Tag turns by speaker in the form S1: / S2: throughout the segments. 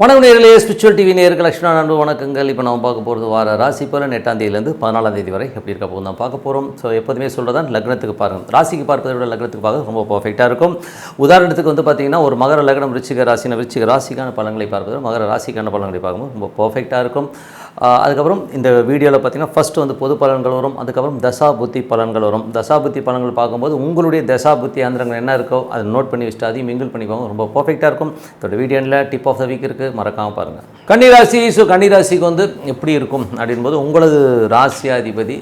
S1: வணக்கம் நேரிலே spiritual TV நேருக்கு லட்சுமணா நண்பு வணக்கங்கள். இப்போ நம்ம பார்க்க போகிறது வார ராசி பலன் எட்டாம் தேதியிலேருந்து பதினாலாம் தேதி வரை எப்படி இருக்க போகும் தான் பார்க்க போகிறோம் ஸோ எப்போதுமே சொல்கிறதான் லக்னத்துக்கு பாருங்கள் ராசிக்கு பார்ப்பதை விட லக்னத்துக்கு பார்க்க ரொம்ப பர்ஃபெக்டாக இருக்கும். உதாரணத்துக்கு வந்து பார்த்தீங்கன்னா ஒரு மகர லக்னம் விருச்சிக ராசின விருச்சிக ராசிக்கான பலன்களை பார்ப்பது மகர ராசிக்கான பலன்களை பார்க்கும்போது ரொம்ப பர்ஃபெக்டாக இருக்கும். அதுக்கப்புறம் இந்த வீடியோவில் பார்த்தீங்கன்னா ஃபஸ்ட்டு வந்து பொது பலன்கள் வரும் அதுக்கப்புறம் தசா புத்தி பலன்கள் வரும். தசா புத்தி பலன்கள் பார்க்கும்போது உங்களுடைய தசா புத்தி அந்தரங்கள் என்ன இருக்கோ அதை நோட் பண்ணி வச்சுட்டு அதையும் மிங்கிள் பண்ணிக்கோங்க. ரொம்ப பர்ஃபெக்டாக இருக்கும். இதோட வீடியோவில் டிப் ஆஃப் த வீக் இருக்குது மறக்காமல் பாருங்கள் கன்னிராசி ஸோ கன்னிராசிக்கு வந்து எப்படி இருக்கும்? அப்படின்போது உங்களது ராசியாதிபதி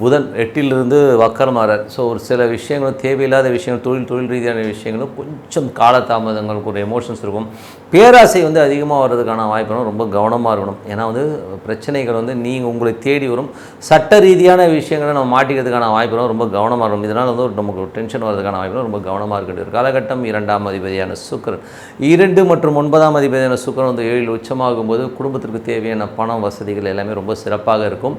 S1: புதன் எட்டிலிருந்து வக்கரமாறார் ஸோ ஒரு சில விஷயங்களும் தேவையில்லாத விஷயங்கள் தொழில் தொழில் ரீதியான விஷயங்களும் கொஞ்சம் காலதாமதங்களுக்கு ஒரு எமோஷன்ஸ் இருக்கும். பேராசை வந்து அதிகமாக வர்றதுக்கான வாய்ப்பு ரொம்ப கவனமாக இருக்கணும். ஏன்னா வந்து பிரச்சனைகள் வந்து நீங்கள் உங்களை தேடி வரும். சட்ட ரீதியான விஷயங்களை நம்ம மாட்டிக்கிறதுக்கான வாய்ப்பு ரொம்ப கவனமாக இருக்கணும். இதனால் வந்து நமக்கு ஒரு டென்ஷன் வர்றதுக்கான வாய்ப்பு ரொம்ப கவனமாக இருக்கின்ற ஒரு காலகட்டம் இரண்டாம் அதிபதியான சுக்கரன். இரண்டு மற்றும் ஒன்பதாம் அதிபதியான சுக்கரன் வந்து ஏழில் உச்சமாகும் போது குடும்பத்திற்கு தேவையான பணம் வசதிகள் எல்லாமே ரொம்ப சிறப்பாக இருக்கும்.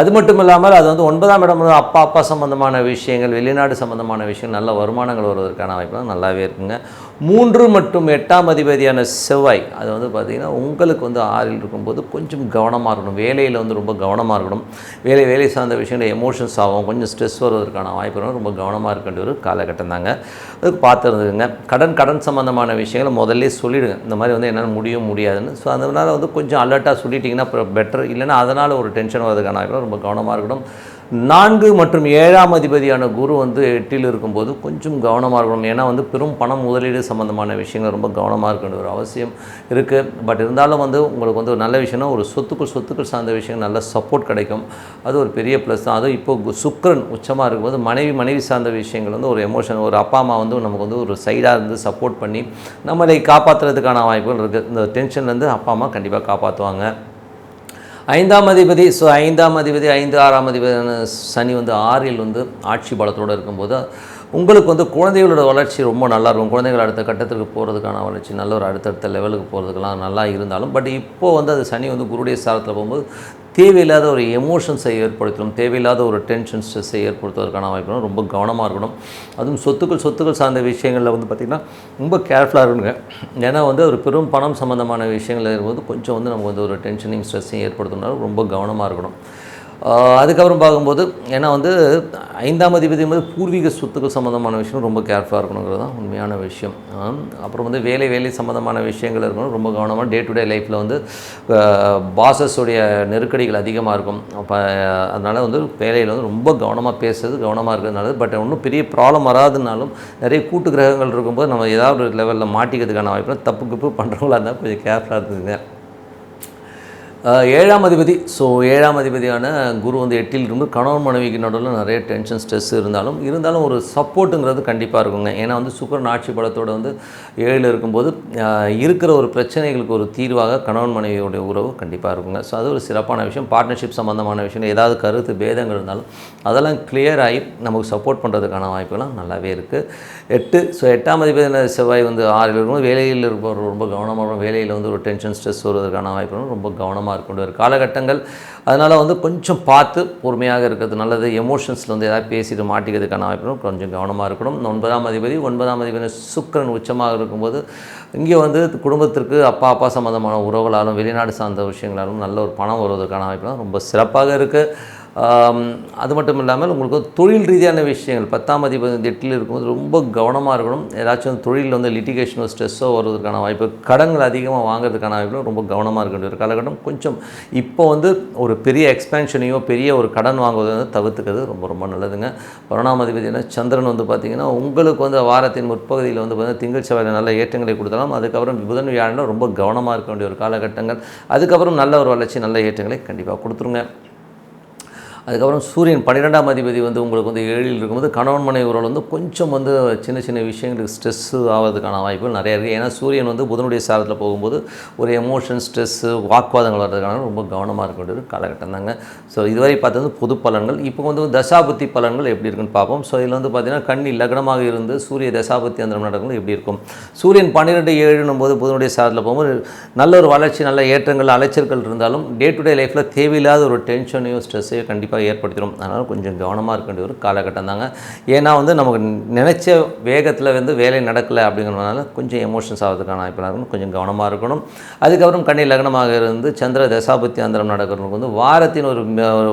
S1: அது மட்டும் இல்லாமல் அது வந்து ஒன்பதாம் இடம் வந்து அப்பா அப்பா சம்பந்தமான விஷயங்கள் வெளிநாடு சம்பந்தமான விஷயங்கள் நல்ல வருமானங்கள் வருவதற்கான வாய்ப்புலாம் நல்லாவே இருக்குங்க. மூன்று மற்றும் எட்டாம் அதிபதியான செவ்வாய் அது வந்து பார்த்திங்கன்னா உங்களுக்கு வந்து ஆறில் இருக்கும்போது கொஞ்சம் கவனமாக இருக்கணும். வேலையில் வந்து ரொம்ப கவனமாக இருக்கணும். வேலை வேலை சார்ந்த விஷயங்கள் எமோஷன்ஸ் ஆகும். கொஞ்சம் ஸ்ட்ரெஸ் வருவதற்கான வாய்ப்பு இருக்கும். ரொம்ப கவனமாக இருக்க வேண்டிய ஒரு காலகட்டம் தாங்க. அதுக்கு பார்த்துருந்துங்க கடன் கடன் சம்மந்தமான விஷயங்களை முதல்ல சொல்லிவிடுங்க இந்த மாதிரி வந்து என்னால் முடியும் முடியாதுன்னு. ஸோ அதனால் வந்து கொஞ்சம் அலர்ட்டாக சொல்லிட்டிங்கன்னா அப்புறம் பெட்டர் இல்லைன்னா அதனால் ஒரு டென்ஷன் வரதுக்கான வாய்ப்பு ரொம்ப கவனமாக இருக்கணும். நான்கு மற்றும் ஏழாம் அதிபதியான குரு வந்து எட்டில் இருக்கும்போது கொஞ்சம் கவனமாக இருக்கணும். ஏன்னா வந்து பெரும் பணம் முதலீடு சம்மந்தமான விஷயங்கள் ரொம்ப கவனமாக இருக்க ஒரு அவசியம் இருக்குது பட் இருந்தாலும் வந்து உங்களுக்கு வந்து ஒரு நல்ல விஷயம்னா ஒரு சொத்துக்கள் சொத்துக்கள் சார்ந்த விஷயம் நல்ல சப்போர்ட் கிடைக்கும். அது ஒரு பெரிய ப்ளஸ் தான். அதுவும் இப்போ கு- சுக்கிரன் உச்சமாக இருக்கும்போது மனைவி மனைவி சார்ந்த விஷயங்கள் வந்து ஒரு எமோஷன் ஒரு அப்பா அம்மா வந்து நமக்கு வந்து ஒரு சைடாக இருந்து சப்போர்ட் பண்ணி நம்மளை காப்பாற்றுறதுக்கான வாய்ப்புகள் இருக்குது இந்த டென்ஷன்லேருந்து அப்பா அம்மா கண்டிப்பாக காப்பாற்றுவாங்க ஐந்தாம் அதிபதி ஸோ ஐந்தாம் அதிபதி ஐந்து ஆறாம் அதிபதியான சனி வந்து ஆறில் வந்து ஆட்சி பலத்தோடு இருக்கும்போது உங்களுக்கு வந்து குழந்தைகளோட வளர்ச்சி ரொம்ப நல்லா இருக்கும். குழந்தைகள் அடுத்த கட்டத்துக்கு போகிறதுக்கான வளர்ச்சி நல்ல ஒரு அடுத்தடுத்த லெவலுக்கு போகிறதுக்கெல்லாம் நல்லா இருந்தாலும் பட் இப்போது வந்து அது சனி வந்து குருடைய சாரத்தில் போகும்போது தேவையில்லாத ஒரு எமோஷன்ஸை ஏற்படுத்தணும் தேவையில்லாத ஒரு டென்ஷன் ஸ்ட்ரெஸ்ஸை ஏற்படுத்துவதற்கான வாய்ப்பு ரொம்ப கவனமாக இருக்கணும். அதுவும் சொத்துக்கள் சொத்துக்கள் சார்ந்த விஷயங்களில் வந்து பார்த்திங்கன்னா ரொம்ப கேர்ஃபுல்லாக இருக்கணுங்க ஏன்னா வந்து ஒரு பெரும் பணம் சம்மந்தமான விஷயங்கள் இருக்கும்போது கொஞ்சம் வந்து நமக்கு வந்து ஒரு டென்ஷனிங் ஸ்ட்ரெஸ்ஸையும் ஏற்படுத்தணும்னாலும் ரொம்ப கவனமாக இருக்கணும். அதுக்கப்புறம் பார்க்கும்போது ஏன்னா வந்து ஐந்தாம் அதிபதி வந்து பூர்வீக சொத்துக்கள் சம்மந்தமான விஷயம் ரொம்ப கேர்ஃபுல்லாக இருக்கணுங்கிறது தான் உண்மையான விஷயம். அப்புறம் வந்து வேலை வேலை சம்மந்தமான விஷயங்கள் இருக்கணும் ரொம்ப கவனமாக டே டு டே லைஃப்பில் வந்து பாசஸுடைய நெருக்கடிகள் அதிகமாக இருக்கும். அப்போ அதனால் வந்து வேலையில் வந்து ரொம்ப கவனமாக பேசுறது கவனமாக இருக்கிறதுனால பட் ஒன்றும் பெரிய ப்ராப்ளம் வராதுனாலும் நிறைய கூட்டு கிரகங்கள் இருக்கும்போது நம்ம ஏதாவது ஒரு லெவலில் மாட்டிக்கிறதுக்கான வாய்ப்பு தப்பு கிப்பு பண்ணுறவங்களா இருந்தால் கொஞ்சம் கேர்ஃபுல்லாக இருக்குதுங்க ஏழாம் அதிபதி. ஸோ ஏழாம் அதிபதியான குரு வந்து எட்டில் இருந்து கணவன் மனைவிக்கு நடுவில் நிறைய டென்ஷன் ஸ்ட்ரெஸ் இருந்தாலும் இருந்தாலும் ஒரு சப்போர்ட்டுங்கிறது கண்டிப்பாக இருக்குங்க. ஏன்னா வந்து சுக்கரன் ஆட்சி பலத்தோடு வந்து ஏழில் இருக்கும்போது இருக்கிற ஒரு பிரச்சனைகளுக்கு ஒரு தீர்வாக கணவன் மனைவியோடைய உறவு கண்டிப்பாக இருக்குங்க. ஸோ அது ஒரு சிறப்பான விஷயம். பார்ட்னர்ஷிப் சம்மந்தமான விஷயம். ஏதாவது கருத்து பேதங்கள் இருந்தாலும் அதெல்லாம் கிளியர் ஆகி நமக்கு சப்போர்ட் பண்ணுறதுக்கான வாய்ப்புகள்லாம் நல்லாவே இருக்குது எட்டு ஸோ எட்டாம் அதிபதியான செவ்வாய் வந்து ஆறில் இருக்கும்போது வேலையில் இருப்பவர் ரொம்ப கவனமாக வேலையில் வந்து ஒரு டென்ஷன் ஸ்ட்ரெஸ் வருவதற்கான வாய்ப்புகளும் ரொம்ப கவனமாக அதிகமாக இருக்கின்ற ஒரு காலகட்டங்கள். அதனால் வந்து கொஞ்சம் பார்த்து பொறுமையாக இருக்கிறது நல்லது. எமோஷன்ஸில் வந்து எதாவது பேசிட்டு மாட்டிக்கிறதுக்கான வாய்ப்பு கொஞ்சம் கவனமாக இருக்கணும். ஒன்பதாம் அதிபதி ஒன்பதாம் அதிபதி சுக்கிரன் உச்சமாக இருக்கும்போது இங்கே வந்து குடும்பத்திற்கு அப்பா அப்பா சம்மந்தமான உறவுகளாலும் வெளிநாடு சார்ந்த விஷயங்களாலும் நல்ல ஒரு பணம் வருவதற்கான வாய்ப்புலாம் ரொம்ப சிறப்பாக இருக்குது அது மட்டும் இல்லாமல் உங்களுக்கு வந்து தொழில் ரீதியான விஷயங்கள் பத்தாம் அதிபதி எட்டில் இருக்கும்போது ரொம்ப கவனமாக இருக்கணும். ஏதாச்சும் தொழிலில் வந்து லிட்டிகேஷனோ ஸ்ட்ரெஸ்ஸோ வருவதற்கான வாய்ப்பு கடன்கள் அதிகமாக வாங்குறதுக்கான வாய்ப்பு ரொம்ப கவனமாக இருக்க வேண்டிய ஒரு காலகட்டம் கொஞ்சம் இப்போ வந்து ஒரு பெரிய எக்ஸ்பேன்ஷனையோ பெரிய ஒரு கடன் வாங்குவதை வந்து தவிர்த்துக்கிறது ரொம்ப ரொம்ப நல்லதுங்க. பரணாம் அதிபதினா சந்திரன் வந்து பார்த்திங்கன்னா உங்களுக்கு வந்து வாரத்தின் முற்பகுதியில் வந்து பார்த்திங்கன்னா திங்கள் செவ்வாயில் நல்ல ஏற்றங்களை கொடுத்தாலும். அதுக்கப்புறம் புதன் வியாழனில் ரொம்ப கவனமாக இருக்க வேண்டிய ஒரு காலகட்டங்கள். அதுக்கப்புறம் நல்ல ஒரு வளர்ச்சி நல்ல ஏற்றங்களை கண்டிப்பாக கொடுத்துருங்க. அதுக்கப்புறம் சூரியன் பன்னிரெண்டாம் அதிபதி வந்து உங்களுக்கு வந்து ஏழில் இருக்கும்போது கணவன் மனை உறவு வந்து கொஞ்சம் வந்து சின்ன சின்ன விஷயங்களுக்கு ஸ்ட்ரெஸ்ஸு ஆகிறதுக்கான வாய்ப்புகள் நிறையா இருக்குது ஏன்னா சூரியன் வந்து புதனுடைய சாரத்தில் போகும்போது ஒரு எமோஷன் ஸ்ட்ரெஸ்ஸு வாக்குவாதங்கள் வர்றதுக்கான ரொம்ப கவனமாக இருக்க வேண்டிய ஒரு காலகட்டம் தாங்க. ஸோ இதுவரை பார்த்தது பொது பலன்கள். இப்போ வந்து தசாபுத்தி பலன்கள் எப்படி இருக்குன்னு பார்ப்போம். ஸோ இதில் வந்து பார்த்தீங்கன்னா கண்ணி லக்னமாக இருந்து சூரிய தசாபுத்தி அந்த நடக்கும் எப்படி இருக்கும்? சூரியன் பன்னிரெண்டு ஏழுனும் போது புதனுடைய சாரத்தில் போகும்போது நல்ல ஒரு வளர்ச்சி நல்ல ஏற்றங்கள் அலைச்சல்கள் இருந்தாலும் டே டு டே லைஃப்பில் தேவையில்லாத ஒரு டென்ஷனையோ ஸ்ட்ரெஸ்ஸையோ கண்டிப்பாக கண்டிப்பாக ஏற்படுத்திடும் அதனால் கொஞ்சம் கவனமாக இருக்க வேண்டிய ஒரு காலகட்டம் தாங்க. ஏன்னா வந்து நமக்கு நினச்ச வேகத்தில் வந்து வேலை நடக்கலை அப்படிங்கிறதுனால கொஞ்சம் எமோஷன்ஸ் ஆகிறதுக்கான வாய்ப்பு இருக்கணும் கொஞ்சம் கவனமாக இருக்கணும். அதுக்கப்புறம் கண்ணி லக்னமாக இருந்து சந்திர தசாபுத்தி அந்தரம் நடக்கிறவங்களுக்கு வந்து வாரத்தின் ஒரு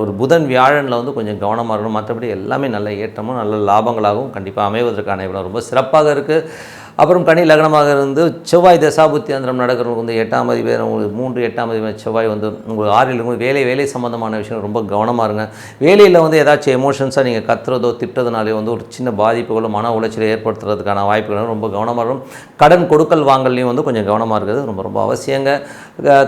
S1: ஒரு புதன் வியாழனில் வந்து கொஞ்சம் கவனமாக இருக்கணும். மற்றபடி எல்லாமே நல்ல ஏற்றமும் நல்ல லாபங்களாகவும் கண்டிப்பாக அமைவதற்கான இடம் ரொம்ப சிறப்பாக இருக்குது அப்புறம் கனி லக்னமாக இருந்து செவ்வாய் தசாபுத்தி அந்தரம் நடக்கிறவங்களுக்கு வந்து எட்டாம் அதிபதி உங்களுக்கு மூன்று எட்டாம் அதிபதி செவ்வாய் வந்து உங்களுக்கு ஆறில் இருக்கும் வேலை வேலை சம்மந்தமான விஷயம் ரொம்ப கவனமாக இருங்க. வேலையில் வந்து ஏதாச்சும் எமோஷன்ஸாக நீங்கள் கத்துறதோ திட்டுறதுனாலே வந்து ஒரு சின்ன பாதிப்புகளோ மன உளைச்சலை ஏற்படுத்துறதுக்கான வாய்ப்புகளும் ரொம்ப கவனமாக இருக்கும். கடன் கொடுக்கல் வாங்கல்லையும் வந்து கொஞ்சம் கவனமாக இருக்கிறது ரொம்ப ரொம்ப அவசியங்க.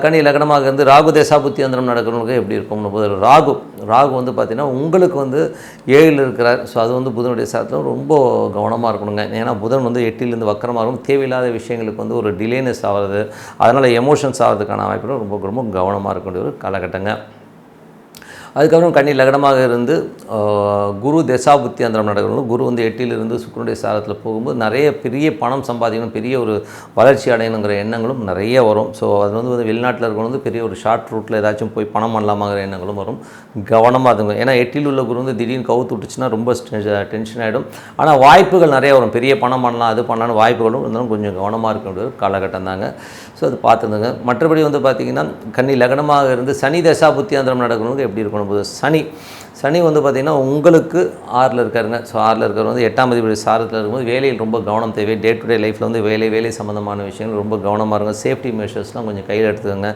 S1: கனி லக்னமாக இருந்து ராகு தசாபுத்தி அந்தரம் நடக்கிறவங்களுக்கு எப்படி இருக்கும்னு போது ராகு. ராகு வந்து பார்த்திங்கன்னா உங்களுக்கு வந்து ஏழில் இருக்கிறார். ஸோ அது வந்து புதனுடைய சாதத்தில் ரொம்ப கவனமாக இருக்கணுங்க. ஏன்னா புதன் வந்து எட்டிலேருந்து வக்கரமாக இருக்கும். தேவையில்லாத விஷயங்களுக்கு வந்து ஒரு டிலேனஸ் ஆகிறது. அதனால் எமோஷன்ஸ் ஆகிறதுக்கான வாய்ப்புகள் ரொம்ப ரொம்ப கவனமாக இருக்க வேண்டிய ஒரு காலகட்டங்க. அதுக்கப்புறம் கன்னி லகனமாக இருந்து குரு தசாபுத்தி அந்தரம் நடக்கணும் குரு வந்து எட்டிலிருந்து சுக்கரனுடைய சாரத்தில் போகும்போது நிறைய பெரிய பணம் சம்பாதிக்கணும் பெரிய ஒரு வளர்ச்சி அடையணுங்கிற எண்ணங்களும் நிறைய வரும். ஸோ அது வந்து வந்து வெளிநாட்டில் இருக்கிறவங்க வந்து பெரிய ஒரு ஷார்ட் ரூட்டில் ஏதாச்சும் போய் பணம் பண்ணலாமாங்கிற எண்ணங்களும் வரும். கவனமாக இருங்க ஏன்னா எட்டில் உள்ள குரு வந்து திடீர்னு கவுத்து விட்டுச்சுன்னா ரொம்ப டென்ஷன் ஆகிடும் ஆனால் வாய்ப்புகள் நிறைய வரும். பெரிய பணம் பண்ணலாம் அது பண்ணாலும் வாய்ப்புகளும் இருந்தாலும் கொஞ்சம் கவனமாக இருக்க வேண்டிய ஒரு காலகட்டம் தாங்க. ஸோ அது பார்த்துருந்துங்க. மற்றபடி வந்து பார்த்திங்கன்னா கன்னி லக்னமாக இருந்து சனி தசா புத்தியாந்திரம் நடக்கணுங்க எப்படி இருக்கணும்? பண்ணும்போது சனி. சனி வந்து பார்த்திங்கன்னா உங்களுக்கு ஆறில் இருக்காருங்க. ஸோ ஆறில் இருக்கிறவங்க வந்து எட்டாம் அதிபதி சாரத்தில் இருக்கும்போது வேலையில் ரொம்ப கவனம் தேவை. டே டு டே லைஃப்பில் வந்து வேலை வேலை சம்மந்தமான விஷயங்கள் ரொம்ப கவனமாக இருங்க. சேஃப்டி மெஷர்ஸ்லாம் கொஞ்சம் கையில் எடுத்துக்கோங்க.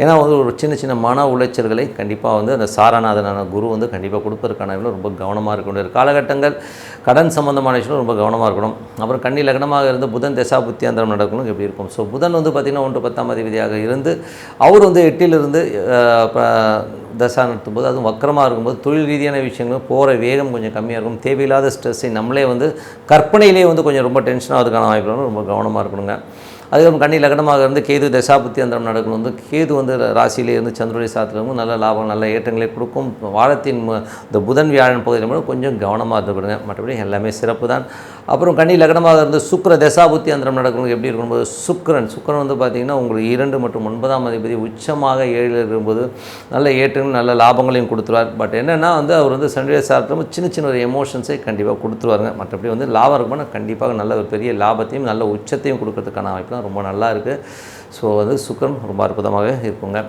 S1: ஏன்னா வந்து ஒரு சின்ன சின்ன மன உளைச்சல்களை கண்டிப்பாக வந்து அந்த சாரநாதனான குரு வந்து கண்டிப்பாக கொடுப்பதற்கான ரொம்ப கவனமாக இருக்க வேண்டிய காலகட்டங்கள். கடன் சம்மந்தமான விஷயம் ரொம்ப கவனமாக இருக்கணும். அப்புறம் கண்ணி லக்னமாக இருந்து புதன் தசா புத்தியாந்திரம் நடக்கணும். எப்படி இருக்கும்? ஸோ புதன் வந்து பார்த்திங்கன்னா ஒன்று பத்தாம் அதிபதியாக இருந்து அவர் வந்து எட்டிலிருந்து தசா நடத்தும் போது அதுவும் வக்கரமாக இருக்கும்போது தொழில் ரீதியான விஷயங்களும் போகிற வேகம் கொஞ்சம் கம்மியாக இருக்கும். தேவையில்லாத ஸ்ட்ரெஸ்ஸை நம்மளே வந்து கற்பனையிலே வந்து கொஞ்சம் ரொம்ப டென்ஷனாக அதுக்கான வாய்ப்பு ரொம்ப கவனமாக இருக்கணுங்க. அதுக்கப்புறம் கண்ணி லக்னமாக இருந்து கேது தசாபுத்தி அந்தரம் நடக்கணும். வந்து கேது வந்து ராசியிலே இருந்து சந்திரனுடைய சாத்திரமும் நல்ல லாபம் நல்ல ஏற்றங்களை கொடுக்கும். வாரத்தின் இந்த புதன் வியாழன் பகுதியில் மட்டும் கொஞ்சம் கவனமாக இருந்துக்கிடுங்க மற்றபடி எல்லாமே சிறப்பு தான் அப்புறம் கன்னி லக்னமாக இருந்து சுக்கர தசாபுத்தி அந்தரம் நடக்கணும். எப்படி இருக்கும்போது? சுக்கரன். சுக்கரன் வந்து பார்த்திங்கன்னா உங்களுக்கு இரண்டு மற்றும் ஒன்பதாம் அதிபதி உச்சமாக ஏழில் இருக்கும்போது நல்ல ஏற்றங்களும் நல்ல லாபங்களையும் கொடுத்துருவார். பட் என்னென்னா வந்து அவர் வந்து சண்டே சாத்திரம் சின்ன சின்ன ஒரு எமோஷன்ஸை கண்டிப்பாக கொடுத்துருவாருங்க. மற்றபடி வந்து லாபம் இருக்கும்போது கண்டிப்பாக நல்ல ஒரு பெரிய லாபத்தையும் நல்ல உச்சத்தையும் கொடுக்கறதுக்கான வாய்ப்புலாம் ரொம்ப நல்லா இருக்குது ஸோ வந்து சுக்கரன் ரொம்ப அற்புதமாக இருக்குங்க.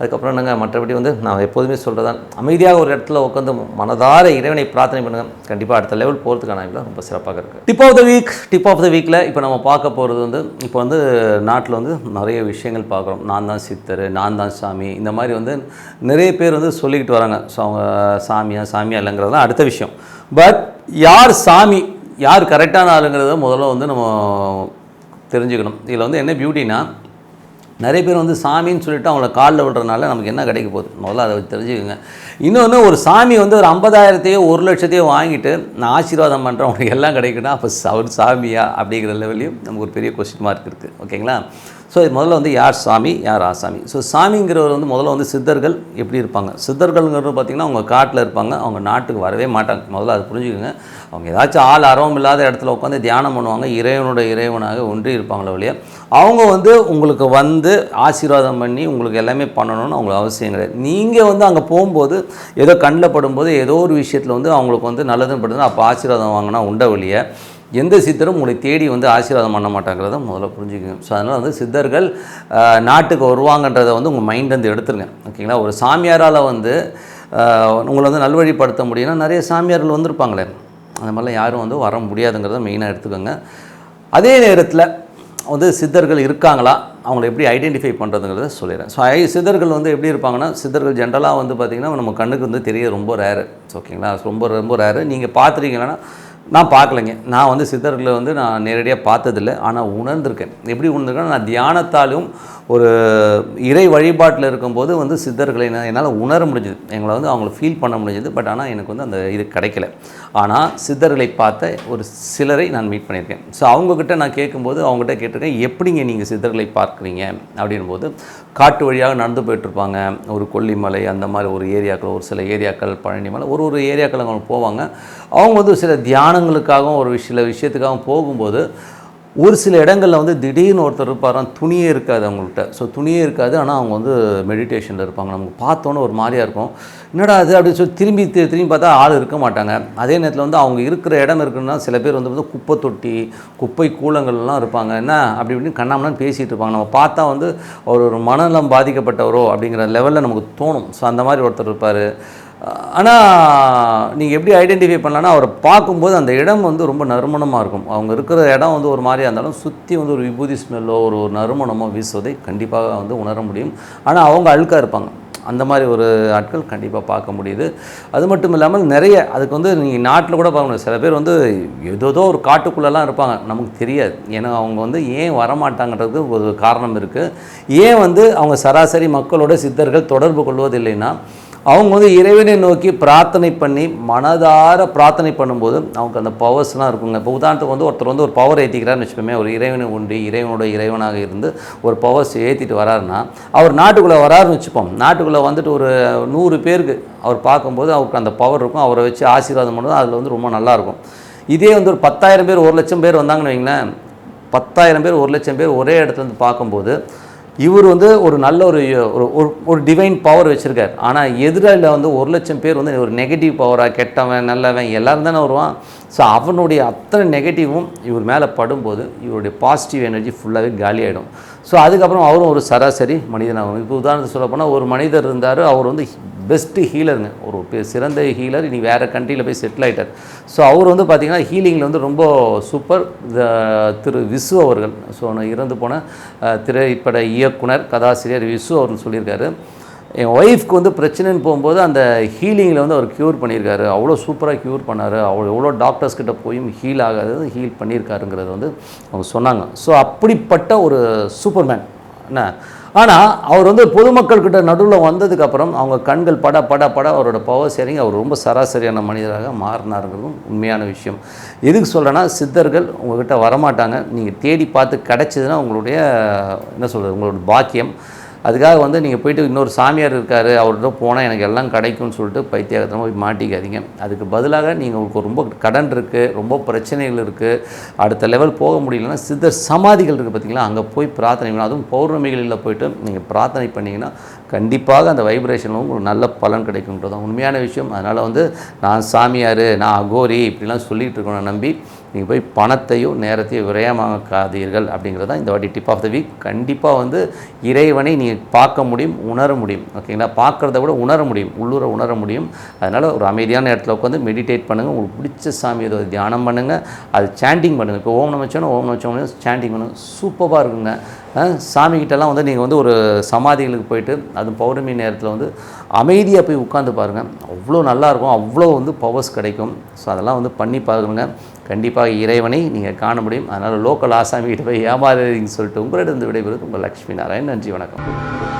S1: அதுக்கப்புறம் என்னங்க மற்றபடி வந்து நான் எப்போதுமே சொல்கிறதான் அமைதியாக ஒரு இடத்துல உட்காந்து மனதார இறைவனை பிரார்த்தனை பண்ணுங்கள் கண்டிப்பாக அடுத்த லெவல் போகிறதுக்கான வாய்ப்புலாம் ரொம்ப சிறப்பாக இருக்குது dip of the week dip of the வீக்கில் இப்போ நம்ம பார்க்க போகிறது வந்து இப்போ வந்து நாட்டில் வந்து நிறைய விஷயங்கள் பார்க்குறோம். நான் தான் சித்தர் நான் தான் சாமி இந்த மாதிரி வந்து நிறைய பேர் வந்து சொல்லிக்கிட்டு வராங்க. ஸோ அவங்க சாமியா சாமியா இல்லைங்கிறது தான் அடுத்த விஷயம். பட் யார் சாமி யார் கரெக்டான ஆளுங்கிறத முதல்ல வந்து நம்ம தெரிஞ்சுக்கணும். இதில் வந்து என்ன பியூட்டினா நிறைய பேர் வந்து சாமின்னு சொல்லிட்டு அவங்கள காலில் விடுறதுனால நமக்கு என்ன கிடைக்க போகுது? முதல்ல அதை தெரிஞ்சுக்கோங்க. இன்னொன்று ஒரு சாமி வந்து ஒரு ஐம்பதாயிரத்தையோ ஒரு லட்சத்தையோ வாங்கிட்டு நான் ஆசீர்வாதம் பண்ணுறேன் உனக்கு எல்லாம் கிடைக்குன்னா அப்போ அவர் சாமியா அப்படிங்கிற லெவலையும் நமக்கு ஒரு பெரிய கொஸ்டின் மார்க் இருக்குது ஓகேங்களா ஸோ இது முதல்ல வந்து யார் சாமி யார் ஆசாமி? ஸோ சாமிங்கிறவர் வந்து முதல்ல வந்து சித்தர்கள் எப்படி இருப்பாங்க? சித்தர்கள்ங்கிறது பார்த்திங்கன்னா அவங்க காட்டில் இருப்பாங்க. அவங்க நாட்டுக்கு வரவே மாட்டாங்க. முதல்ல அது புரிஞ்சுக்கோங்க. அவங்க ஏதாச்சும் ஆள் அரவம் இல்லாத இடத்துல உட்காந்து தியானம் பண்ணுவாங்க. இறைவனோட இறைவனாக ஒன்றி இருப்பாங்களே ஒழிய அவங்க வந்து உங்களுக்கு வந்து ஆசீர்வாதம் பண்ணி உங்களுக்கு எல்லாமே பண்ணணும்னு அவங்களுக்கு அவசியம் கிடையாது. நீங்கள் வந்து அங்கே போகும்போது ஏதோ கண்ணில் படும்போது ஏதோ ஒரு விஷயத்தில் வந்து அவங்களுக்கு வந்து நல்லதுன்னு படுதுன்னா அப்போ ஆசீர்வாதம் வாங்கினா உண்ட வழியை எந்த சித்தரும் உங்களை தேடி வந்து ஆசீர்வாதம் பண்ண மாட்டாங்கிறத முதல்ல புரிஞ்சுக்கணும் ஸோ அதனால் வந்து சித்தர்கள் நாட்டுக்கு வருவாங்கன்றதை வந்து உங்கள் மைண்ட் வந்து எடுத்துருங்க. ஓகேங்களா ஒரு சாமியாரால் வந்து உங்களை வந்து நல்வழிப்படுத்த முடியும்னா நிறைய சாமியார்கள் வந்திருப்பாங்களே. அந்த மாதிரிலாம் யாரும் வந்து வர முடியாதுங்கிறத மெயினாக எடுத்துக்கோங்க. அதே நேரத்தில் வந்து சித்தர்கள் இருக்காங்களா? அவங்கள எப்படி ஐடென்டிஃபை பண்ணுறதுங்கிறத சொல்லிடுறேன். ஸோ ஐ சித்தர்கள் வந்து எப்படி இருப்பாங்கன்னா சித்தர்கள் ஜென்ரலாக வந்து பார்த்திங்கன்னா நம்ம கண்ணுக்கு வந்து தெரிய ரொம்ப ரேரு ஓகேங்களா ரொம்ப ரொம்ப ரேரு நீங்கள் பார்த்துருக்கீங்கன்னா நான் பார்க்கலைங்க. நான் வந்து சித்தர்களை வந்து நான் நேரடியாக பார்த்ததில்ல. ஆனால் உணர்ந்திருக்கேன். எப்படி உணர்ந்திருக்கேன்னா நான் தியானத்தாலும் ஒரு இறை வழிபாட்டில் இருக்கும்போது வந்து சித்தர்களை நான் என்னால் உணர முடிஞ்சுது. எங்களை வந்து அவங்கள ஃபீல் பண்ண முடிஞ்சது. பட் ஆனால் எனக்கு வந்து அந்த இது கிடைக்கல. ஆனால் சித்தர்களை பார்த்த ஒரு சிலரை நான் மீட் பண்ணியிருக்கேன். ஸோ அவங்கக்கிட்ட நான் கேட்கும்போது அவங்ககிட்ட கேட்டிருக்கேன் எப்படிங்க நீங்கள் சித்தர்களை பார்க்குறீங்க? அப்படின்போது காட்டு வழியாக நடந்து போயிட்டுருப்பாங்க. ஒரு கொல்லிமலை அந்த மாதிரி ஒரு ஏரியாக்கள் ஒரு சில ஏரியாக்கள் பழனிமலை ஒரு ஒரு ஏரியாக்கள் அவங்க போவாங்க. அவங்க வந்து சில தியானங்களுக்காகவும் ஒரு சில விஷயத்துக்காகவும் போகும்போது ஒரு சில இடங்களில் வந்து திடீர்னு ஒருத்தர் இருப்பாராம் துணியே இருக்காது அவங்கள்ட்ட. ஸோ துணியே இருக்காது ஆனால் அவங்க வந்து மெடிடேஷனில் இருப்பாங்க. நமக்கு பார்த்தோன்னே ஒரு மாதிரியாக இருக்கும். என்னடா அது அப்படின்னு சொல்லி திரும்பி திரும்பி பார்த்தா ஆள் இருக்க மாட்டாங்க. அதே நேரத்தில் வந்து அவங்க இருக்கிற இடம் இருக்குன்னா சில பேர் வந்து வந்து குப்பை தொட்டி குப்பை கூலங்கள்லாம் இருப்பாங்க. என்ன? அப்படி இப்படின்னு கண்ணாமலாம் பேசிகிட்டு இருப்பாங்க. நம்ம பார்த்தா வந்து அவர் ஒரு மனநலம் பாதிக்கப்பட்டவரோ அப்படிங்கிற லெவலில் நமக்கு தோணும். ஸோ அந்த மாதிரி ஒருத்தர் இருப்பார். ஆனால் நீங்கள் எப்படி ஐடென்டிஃபை பண்ணலான்னா அவரை பார்க்கும்போது அந்த இடம் வந்து ரொம்ப நறுமணமாக இருக்கும். அவங்க இருக்கிற இடம் வந்து ஒரு மாதிரியாக இருந்தாலும் சுற்றி வந்து ஒரு விபூதி ஸ்மெல்லோ ஒரு ஒரு நறுமணமோ வீசுவதை கண்டிப்பாக வந்து உணர முடியும். ஆனால் அவங்க அழுக்காக இருப்பாங்க. அந்த மாதிரி ஒரு ஆட்கள் கண்டிப்பாக பார்க்க முடியுது. அது மட்டும் இல்லாமல் நிறைய அதுக்கு வந்து நீங்கள் நாட்டில் கூட பார்க்க முடியும். சில பேர் வந்து ஏதோதோ ஒரு காட்டுக்குள்ளெல்லாம் இருப்பாங்க. நமக்கு தெரியாது. ஏன்னா அவங்க வந்து ஏன் வரமாட்டாங்கன்றதுக்கு ஒரு காரணம் இருக்குது ஏன் வந்து அவங்க சராசரி மக்களோட சித்தர்கள் தொடர்பு கொள்வதில்லைன்னா அவங்க வந்து இறைவனை நோக்கி பிரார்த்தனை பண்ணி மனதார பிரார்த்தனை பண்ணும்போது அவங்க அந்த பவர்ஸ்லாம் இருக்குங்க. இப்போ உதாரணத்துக்கு வந்து ஒருத்தர் வந்து ஒரு பவர் ஏற்றிக்கிறாருன்னு வச்சுக்கோமே ஒரு இறைவனை உண்டு இறைவனோட இறைவனாக இருந்து ஒரு பவர்ஸ் ஏற்றிட்டு வராருன்னா அவர் நாட்டுக்குள்ளே வராருன்னு வச்சுப்போம். நாட்டுக்குள்ளே வந்துட்டு ஒரு நூறு பேருக்கு அவர் பார்க்கும்போது அவருக்கு அந்த பவர் இருக்கும். அவரை வச்சு ஆசீர்வாதம் பண்ணுறது அதில் வந்து ரொம்ப நல்லாயிருக்கும் இதே வந்து ஒரு பத்தாயிரம் பேர் ஒரு லட்சம் பேர் வந்தாங்கன்னு வைங்களேன் பத்தாயிரம் பேர் ஒரு லட்சம் பேர் ஒரே இடத்துல வந்து பார்க்கும்போது இவர் வந்து ஒரு நல்ல ஒரு ஒரு ஒரு- ஒரு டிவைன் பவர் வச்சுருக்கார். ஆனால் எதிராளியில் வந்து ஒரு லட்சம் பேர் வந்து ஒரு நெகட்டிவ் பவராக கெட்டவன் நல்லவன் எல்லோரும் தானே வருவான். ஸோ அவனுடைய அத்தனை நெகட்டிவும் இவர் மேலே படும்போது இவருடைய பாசிட்டிவ் எனர்ஜி ஃபுல்லாகவே காலியாகிடும் ஸோ அதுக்கப்புறம் அவரும் ஒரு சராசரி மனிதனாகும் இப்போ உதாரணத்துக்கு சொல்லப்போனால் ஒரு மனிதர் இருந்தார் அவர் வந்து பெஸ்ட்டு ஹீலருங்க ஒரு பெ- சிறந்த ஹீலர் இனி வேறு கண்ட்ரியில் போய் செட்டில் ஆகிட்டார் ஸோ அவர் வந்து பார்த்திங்கன்னா ஹீலிங்கில் வந்து ரொம்ப சூப்பர் திரு விசு அவர்கள். ஸோ இறந்து போன திரைப்பட இயக்குனர் கதாசிரியர் விசு அவர்கள் சொல்லியிருக்காரு. என் ஒய்ஃப்க்கு வந்து பிரச்சனைன்னு போகும்போது அந்த ஹீலிங்கில் வந்து அவர் க்யூர் பண்ணியிருக்காரு. அவ்வளோ சூப்பராக க்யூர் பண்ணார். அவ்வளோ எவ்வளோ டாக்டர்ஸ் கிட்ட போயும் ஹீல் ஆகாதது ஹீல் பண்ணியிருக்காருங்கிறது வந்து அவங்க சொன்னாங்க. ஸோ அப்படிப்பட்ட ஒரு சூப்பர்மேன் என்ன? ஆனால் அவர் வந்து பொதுமக்கள்கிட்ட நடுவில் வந்ததுக்கப்புறம் அவங்க கண்கள் பட பட பட அவரோட பவர் இறங்கி அவர் ரொம்ப சராசரியான மனிதராக மாறினாருங்கிறதும் உண்மையான விஷயம். எதுக்கு சொல்கிறேன்னா சித்தர்கள் உங்கள்கிட்ட வரமாட்டாங்க. நீங்கள் தேடி பார்த்து கிடச்சிதுன்னா உங்களுடைய என்ன சொல்கிறது உங்களோட பாக்கியம். அதுக்காக வந்து நீங்கள் போயிட்டு இன்னொரு சாமியார் இருக்கார் அவர்கிட்ட போனால் எனக்கு எல்லாம் கிடைக்கும்னு சொல்லிட்டு பைத்தியகத்தமாக போய் மாட்டிக்காதீங்க. அதுக்கு பதிலாக நீங்கள் உங்களுக்கு ரொம்ப கடன் இருக்குது ரொம்ப பிரச்சனைகள் இருக்குது அடுத்த லெவல் போக முடியலன்னா சித்தர் சமாதிகள் இருக்குது பார்த்தீங்களா அங்கே போய் பிரார்த்தனை பண்ணணும். அதுவும் பௌர்ணமிகளில் போயிட்டு நீங்கள் பிரார்த்தனை பண்ணிங்கன்னா கண்டிப்பாக அந்த வைப்ரேஷனில் உங்களுக்கு நல்ல பலன் கிடைக்கும்ன்றது தான் உண்மையான விஷயம். அதனால் வந்து நான் சாமியார் நான் அகோரி இப்படிலாம் சொல்லிகிட்டு இருக்கணும் நம்பி. நீங்கள் போய் பணத்தையும் நேரத்தையும் விரயமாக்காதீர்கள் அப்படிங்கிறது தான் இந்த வாட்டி டிப் ஆஃப் த வீக் கண்டிப்பாக வந்து இறைவனை நீங்கள் பார்க்க முடியும் உணர முடியும். ஓகேங்களா பார்க்குறத விட உணர முடியும். உள்ளூர உணர முடியும். அதனால் ஒரு அமைதியான இடத்துல உட்காந்து மெடிடேட் பண்ணுங்கள் உங்களுக்கு பிடிச்ச சாமி ஏதோ தியானம் பண்ணுங்கள் அது சாண்டிங் பண்ணுங்கள் இப்போ ஓம் நமச்சோன்னா ஓம் நமச்சோன்னு சாண்டிங் பண்ணுங்கள் சூப்பராக இருக்குங்க. அஹ் சாமிகிட்டலாம் வந்து நீங்கள் வந்து ஒரு சமாதிகளுக்கு போயிட்டு அது பௌர்ணமி நேரத்தில் வந்து அமைதியாக போய் உட்காந்து பாருங்கள் அவ்வளோ நல்லாயிருக்கும் அவ்வளோ வந்து பவர்ஸ் கிடைக்கும். ஸோ அதெல்லாம் வந்து பண்ணி பாருங்க. கண்டிப்பாக இறைவனை நீங்கள் காண முடியும். அதனால் லோக்கல் ஆசாமி கிட்ட போய் ஏமாறுறீங்கன்னு சொல்லிட்டு உங்களிடம் விடைபெறுவது உங்கள் லக்ஷ்மி நாராயண் நன்றி வணக்கம்.